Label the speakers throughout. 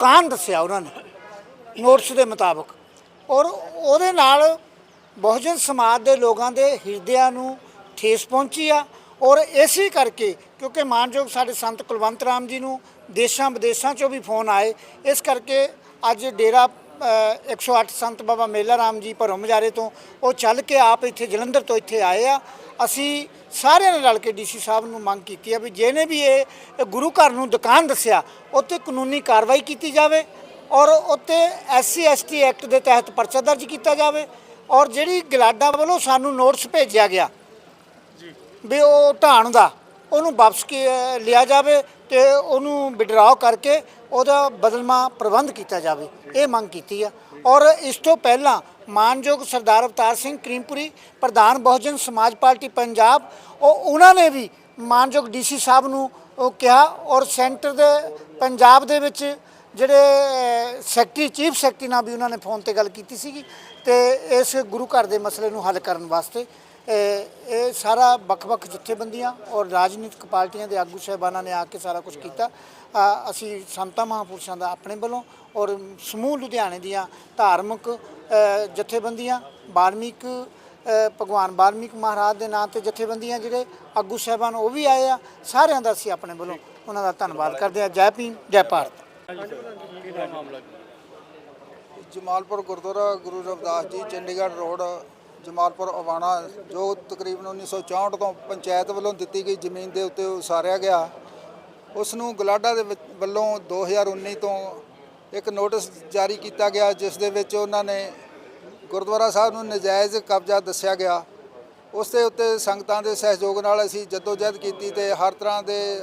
Speaker 1: ਕਾਨ ਦੱਸਿਆ ਉਹਨਾਂ ਨੇ ਨੋਟਿਸ ਦੇ ਮੁਤਾਬਕ। ਔਰ ਉਹਦੇ ਨਾਲ ਬਹੁਜਨ ਸਮਾਜ ਦੇ ਲੋਕਾਂ ਦੇ ਹਿਰਦਿਆਂ ਨੂੰ ਠੇਸ ਪਹੁੰਚੀ ਆ। ਔਰ ਇਸੇ ਕਰਕੇ ਕਿਉਂਕਿ ਮਾਨਯੋਗ ਸਾਡੇ ਸੰਤ ਕੁਲਵੰਤ ਰਾਮ ਜੀ ਨੂੰ ਦੇਸ਼ਾਂ ਵਿਦੇਸ਼ਾਂ ਚੋਂ ਵੀ ਫੋਨ ਆਏ, ਇਸ ਕਰਕੇ ਅੱਜ ਡੇਰਾ 108 ਸੰਤ ਬਾਬਾ ਮੇਲਾ ਰਾਮ ਜੀ ਭਰੋ ਮਜਾਰੇ ਤੋਂ ਉਹ ਚੱਲ ਕੇ ਆਪ ਇੱਥੇ ਜਲੰਧਰ ਤੋਂ ਇੱਥੇ ਆਏ ਆ। ਅਸੀਂ ਸਾਰਿਆਂ ਨੇ ਰਲ ਕੇ ਡੀਸੀ ਸਾਹਿਬ ਨੂੰ ਮੰਗ ਕੀਤੀ ਆ ਵੀ ਜਿਹਨੇ ਵੀ ਇਹ ਗੁਰੂ ਘਰ ਨੂੰ ਦੁਕਾਨ ਦੱਸਿਆ ਉੱਤੇ ਕਾਨੂੰਨੀ ਕਾਰਵਾਈ ਕੀਤੀ ਜਾਵੇ ਔਰ ਉੱਤੇ ਐਸਸੀ ਐਸਟੀ ਐਕਟ ਦੇ ਤਹਿਤ ਪਰਚਾ ਦਰਜ ਕੀਤਾ ਜਾਵੇ ਔਰ ਜਿਹੜੀ ਗਲਾਡਾ ਵੱਲੋਂ ਸਾਨੂੰ ਨੋਟਿਸ ਭੇਜਿਆ ਗਿਆ ਵੀ ਉਹ ਢਾਣ ਦਾ ਉਹਨੂੰ ਵਾਪਸ ਲਿਆ ਜਾਵੇ ਤੇ ਉਹਨੂੰ ਵਿਡਰਾਅ ਕਰਕੇ ਉਹਦਾ ਬਦਲਮਾ ਪ੍ਰਬੰਧ ਕੀਤਾ ਜਾਵੇ, ਇਹ ਮੰਗ ਕੀਤੀ ਆ। ਔਰ ਇਸ ਤੋਂ ਪਹਿਲਾਂ ਮਾਨਯੋਗ ਸਰਦਾਰ ਅਵਤਾਰ ਸਿੰਘ ਕਰੀਮਪੁਰੀ, ਪ੍ਰਧਾਨ ਬਹੁਜਨ ਸਮਾਜ ਪਾਰਟੀ ਪੰਜਾਬ, ਉਹ ਉਹਨਾਂ ਨੇ ਵੀ ਮਾਨਯੋਗ ਡੀਸੀ ਸਾਹਿਬ ਨੂੰ ਉਹ ਕਿਹਾ ਔਰ ਸੈਂਟਰ ਦੇ ਪੰਜਾਬ ਦੇ ਵਿੱਚ ਜਿਹੜੇ ਸੈਕਟਰੀ, ਚੀਫ ਸੈਕਟਰੀ ਨਾਲ ਵੀ ਉਹਨਾਂ ਨੇ ਫੋਨ ਤੇ ਗੱਲ ਕੀਤੀ ਸੀਗੀ ਤੇ ਇਸ ਗੁਰੂ ਘਰ ਦੇ ਮਸਲੇ ਨੂੰ ਹੱਲ ਕਰਨ ਵਾਸਤੇ, ਇਹ ਸਾਰਾ ਵੱਖ-ਵੱਖ ਜਥੇਬੰਦੀਆਂ ਔਰ ਰਾਜਨੀਤਿਕ ਪਾਰਟੀਆਂ ਦੇ ਆਗੂ ਸਾਹਿਬਾਨਾਂ ਨੇ ਆ ਕੇ ਸਾਰਾ ਕੁਝ ਕੀਤਾ। ਅਸੀਂ ਸੰਤਾਂ ਮਹਾਂਪੁਰਸ਼ਾਂ ਦਾ ਆਪਣੇ ਵੱਲੋਂ ਔਰ ਸਮੂਹ ਲੁਧਿਆਣੇ ਦੀਆਂ ਧਾਰਮਿਕ ਜਥੇਬੰਦੀਆਂ, ਬਾਲਮੀਕ ਭਗਵਾਨ ਬਾਲਮੀਕ ਮਹਾਰਾਜ ਦੇ ਨਾਂ ਤੇ ਜਥੇਬੰਦੀਆਂ ਜਿਹੜੇ ਆਗੂ ਸਾਹਿਬਾਨ ਉਹ ਵੀ ਆਏ ਆ, ਸਾਰਿਆਂ ਦਾ ਅਸੀਂ ਆਪਣੇ ਵੱਲੋਂ ਉਹਨਾਂ ਦਾ ਧੰਨਵਾਦ ਕਰਦੇ ਆ। ਜੈ ਭੀਮ, ਜੈ ਭਾਰਤ।
Speaker 2: ਜਮਾਲਪੁਰ ਗੁਰਦੁਆਰਾ ਗੁਰੂ ਰਵਿਦਾਸ ਜੀ, ਚੰਡੀਗੜ੍ਹ ਰੋਡ, ਜਮਾਲਪੁਰ ਅਵਾਣਾ ਜੋ ਤਕਰੀਬਨ 1964 ਤੋਂ ਪੰਚਾਇਤ ਵੱਲੋਂ ਦਿੱਤੀ ਗਈ ਜ਼ਮੀਨ ਦੇ ਉੱਤੇ ਉਸਾਰਿਆ ਗਿਆ। ਉਸ ਨੂੰ ਗਲਾਡਾ ਦੇ ਵਿੱਚ- ਵੱਲੋਂ 2019 ਤੋਂ ਇੱਕ ਨੋਟਿਸ ਜਾਰੀ ਕੀਤਾ ਗਿਆ, ਜਿਸ ਦੇ ਵਿੱਚ ਉਹਨਾਂ ਨੇ ਗੁਰਦੁਆਰਾ ਸਾਹਿਬ ਨੂੰ ਨਜਾਇਜ਼ ਕਬਜ਼ਾ ਦੱਸਿਆ ਗਿਆ। ਉਸ ਦੇ ਉੱਤੇ ਸੰਗਤਾਂ ਦੇ ਸਹਿਯੋਗ ਨਾਲ ਅਸੀਂ ਜਦੋਜਹਿਦ ਕੀਤੀ ਤੇ ਹਰ ਤਰ੍ਹਾਂ ਦੇ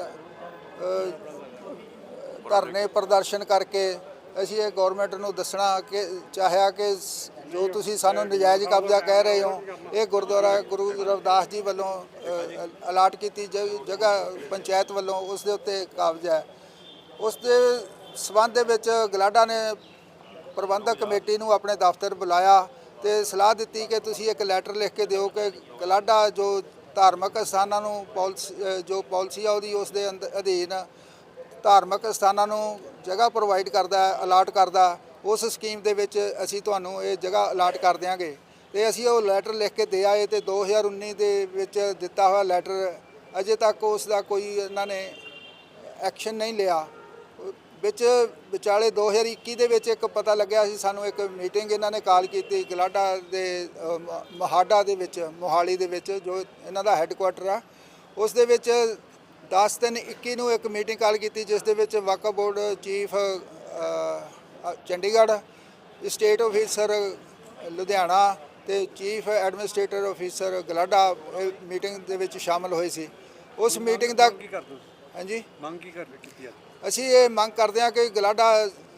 Speaker 2: ਧਰਨੇ ਪ੍ਰਦਰਸ਼ਨ ਕਰਕੇ ਅਸੀਂ ਇਹ ਗਵਰਨਮੈਂਟ ਨੂੰ ਦੱਸਣਾ ਕਿ, ਚਾਹਿਆ ਕਿ ਜੋ ਤੁਸੀਂ ਸਾਨੂੰ ਨਜਾਇਜ਼ ਕਬਜ਼ਾ ਕਹਿ ਰਹੇ ਹੋ, ਇਹ ਗੁਰਦੁਆਰਾ ਗੁਰੂ ਰਵਿਦਾਸ ਜੀ ਵੱਲੋਂ ਅਲਾਟ ਕੀਤੀ ਜਗ੍ਹਾ ਪੰਚਾਇਤ ਵੱਲੋਂ ਉਸ ਦੇ ਉੱਤੇ ਕਬਜ਼ਾ ਹੈ। ਉਸ ਦੇ ਸਬੰਧ ਦੇ ਵਿੱਚ ਗਲਾਡਾ ਨੇ ਪ੍ਰਬੰਧਕ ਕਮੇਟੀ ਨੂੰ ਆਪਣੇ ਦਫ਼ਤਰ ਬੁਲਾਇਆ ਤੇ ਸਲਾਹ ਦਿੱਤੀ ਕਿ ਤੁਸੀਂ ਇੱਕ ਲੈਟਰ ਲਿਖ ਕੇ ਦਿਓ ਕਿ ਗਲਾਡਾ ਜੋ ਧਾਰਮਿਕ ਸਥਾਨਾਂ ਨੂੰ ਪਾਲਿਸੀ ਜੋ ਪਾਲਿਸੀ ਆ ਉਹਦੀ ਉਸ ਦੇ ਅੰਦ- ਅਧੀਨ ਧਾਰਮਿਕ ਸਥਾਨਾਂ ਨੂੰ ਜਗ੍ਹਾ ਪ੍ਰੋਵਾਈਡ ਕਰਦਾ ਹੈ ਅਲਾਟ ਕਰਦਾ ਉਸ ਸਕੀਮ ਦੇ ਵਿੱਚ ਅਸੀਂ ਤੁਹਾਨੂੰ ਇਹ ਜਗ੍ਹਾ ਅਲਾਟ ਕਰ ਦਿਆਂਗੇ। ਤੇ ਅਸੀਂ ਉਹ ਲੈਟਰ ਲਿਖ ਕੇ ਦੇ ਆਏ ਤੇ 2019 ਦੇ ਵਿੱਚ ਦਿੱਤਾ ਹੋਇਆ ਲੈਟਰ ਅਜੇ ਤੱਕ ਉਸ ਦਾ ਕੋਈ ਇਹਨਾਂ ਨੇ ਐਕਸ਼ਨ ਨਹੀਂ ਲਿਆ। ਵਿੱਚ ਵਿਚਾਲੇ 2021 ਦੇ ਵਿੱਚ ਇੱਕ ਪਤਾ ਲੱਗਿਆ ਸੀ ਸਾਨੂੰ ਇੱਕ ਮੀਟਿੰਗ ਇਹਨਾਂ ਨੇ ਕਾਲ ਕੀਤੀ ਗਲਾਡਾ ਦੇ ਅ, ਮਹਾਡਾ ਦੇ ਵਿੱਚ ਮੋਹਾਲੀ ਦੇ ਵਿੱਚ ਜੋ ਇਹਨਾਂ ਦਾ ਹੈੱਡਕੁਆਟਰ ਆ। ਉਸ ਦੇ ਵਿੱਚ 10 ਤਿੰਨ 21 ਨੂੰ ਇੱਕ ਮੀਟਿੰਗ ਕਾਲ ਕੀਤੀ ਜਿਸ ਦੇ ਵਿੱਚ Waqf board chief Chandigarh state officer Ludhiana ਤੇ chief administrator officer GLADA meeting ਦੇ ਵਿੱਚ ਸ਼ਾਮਲ ਹੋਏ ਸੀ। ਉਸ ਮੀਟਿੰਗ ਦਾ
Speaker 3: ਕੀ ਕਰਦੇ
Speaker 2: ਹਾਂਜੀ?
Speaker 3: ਮੰਗ ਕੀ ਕਰ ਕੀਤੀ ਆ
Speaker 2: ਅਸੀਂ ਇਹ ਮੰਗ ਕਰਦੇ ਹਾਂ ਕਿ ਗਲਾਡਾ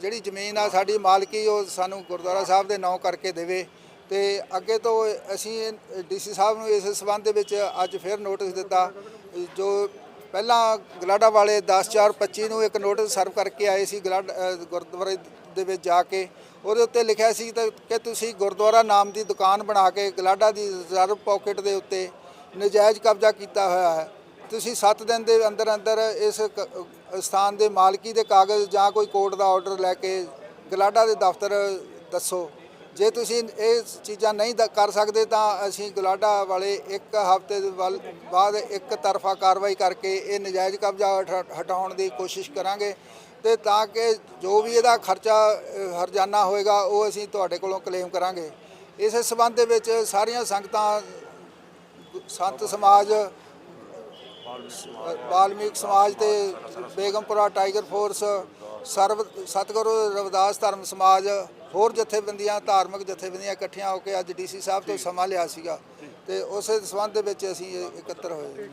Speaker 2: ਜਿਹੜੀ ਜ਼ਮੀਨ ਆ ਸਾਡੀ ਮਾਲਕੀ ਉਹ ਸਾਨੂੰ ਗੁਰਦੁਆਰਾ ਸਾਹਿਬ ਦੇ ਨਾਂ ਕਰਕੇ ਦੇਵੇ ਤੇ ਅੱਗੇ ਤੋਂ ਅਸੀਂ ਡੀਸੀ ਸਾਹਿਬ ਨੂੰ ਇਸ ਸਬੰਧ ਦੇ ਵਿੱਚ ਅੱਜ ਫਿਰ ਨੋਟਿਸ ਦਿੱਤਾ ਜੋ ਪਹਿਲਾਂ ਗਲਾਡਾ ਵਾਲੇ 10/4/25 ਨੂੰ ਇੱਕ ਨੋਟਿਸ ਸਰਵ ਕਰਕੇ ਆਏ ਸੀ ਗਲਾਡ ਗੁਰਦੁਆਰੇ ਦੇ ਵਿੱਚ ਜਾ ਕੇ। ਉਹਦੇ ਉੱਤੇ ਲਿਖਿਆ ਸੀ ਤਾਂ ਕਿ ਤੁਸੀਂ ਗੁਰਦੁਆਰਾ ਨਾਮ ਦੀ ਦੁਕਾਨ ਬਣਾ ਕੇ ਗਲਾਡਾ ਦੀ ਰਿਜ਼ਰਵ ਪਾਕਟ ਦੇ ਉੱਤੇ ਨਜਾਇਜ਼ ਕਬਜ਼ਾ ਕੀਤਾ ਹੋਇਆ ਹੈ। ਤੁਸੀਂ 7 ਦਿਨ ਦੇ ਅੰਦਰ ਅੰਦਰ ਇਸ ਕ- ਸਥਾਨ ਦੇ ਮਾਲਕੀ ਦੇ ਕਾਗਜ਼ ਜਾਂ ਕੋਈ ਕੋਰਟ ਦਾ ਆਰਡਰ ਲੈ ਕੇ ਗਲਾਡਾ ਦੇ ਦਫ਼ਤਰ ਦੱਸੋ। ਜੇ ਤੁਸੀਂ ਇਹ ਚੀਜ਼ਾਂ ਨਹੀਂ ਦ- ਕਰ ਸਕਦੇ ਤਾਂ ਅਸੀਂ ਗਲਾਡਾ ਵਾਲੇ ਇੱਕ ਹਫ਼ਤੇ ਦੇ ਵੱਲ ਬਾਅਦ ਇੱਕ ਤਰਫਾ ਕਾਰਵਾਈ ਕਰਕੇ ਇਹ ਨਜਾਇਜ਼ ਕਬਜ਼ਾ ਹਟ- ਹਟਾਉਣ ਦੀ ਕੋਸ਼ਿਸ਼ ਕਰਾਂਗੇ ਤੇ ਤਾਂ ਕਿ ਜੋ ਵੀ ਇਹਦਾ ਖਰਚਾ ਅ, ਹਰਜਾਨਾ ਹੋਏਗਾ ਉਹ ਅਸੀਂ ਤੁਹਾਡੇ ਕੋਲੋਂ ਕਲੇਮ ਕਰਾਂਗੇ। ਇਸ ਸਬੰਧ ਦੇ ਵਿੱਚ ਸਾਰੀਆਂ ਸੰਗਤਾਂ ਸੰਤ ਸਮਾਜ ਵਾਲਮੀਕ ਸਮਾਜ ਤੇ ਬੇਗਮਪੁਰਾ ਟਾਈਗਰ ਫੋਰਸ ਸਰਬ ਸਤਿਗੁਰੂ ਰਵਿਦਾਸ ਧਰਮ ਸਮਾਜ ਹੋਰ ਜਥੇਬੰਦੀਆਂ ਧਾਰਮਿਕ ਜਥੇਬੰਦੀਆਂ ਇਕੱਠੀਆਂ ਹੋ ਕੇ ਅੱਜ ਡੀਸੀ ਸਾਹਿਬ ਤੋਂ ਸਮਾਂ ਲਿਆ ਸੀਗਾ ਤੇ ਉਸੇ ਸੰਬੰਧ ਦੇ ਵਿੱਚ ਅਸੀਂ ਇਕੱਤਰ ਹੋਏ।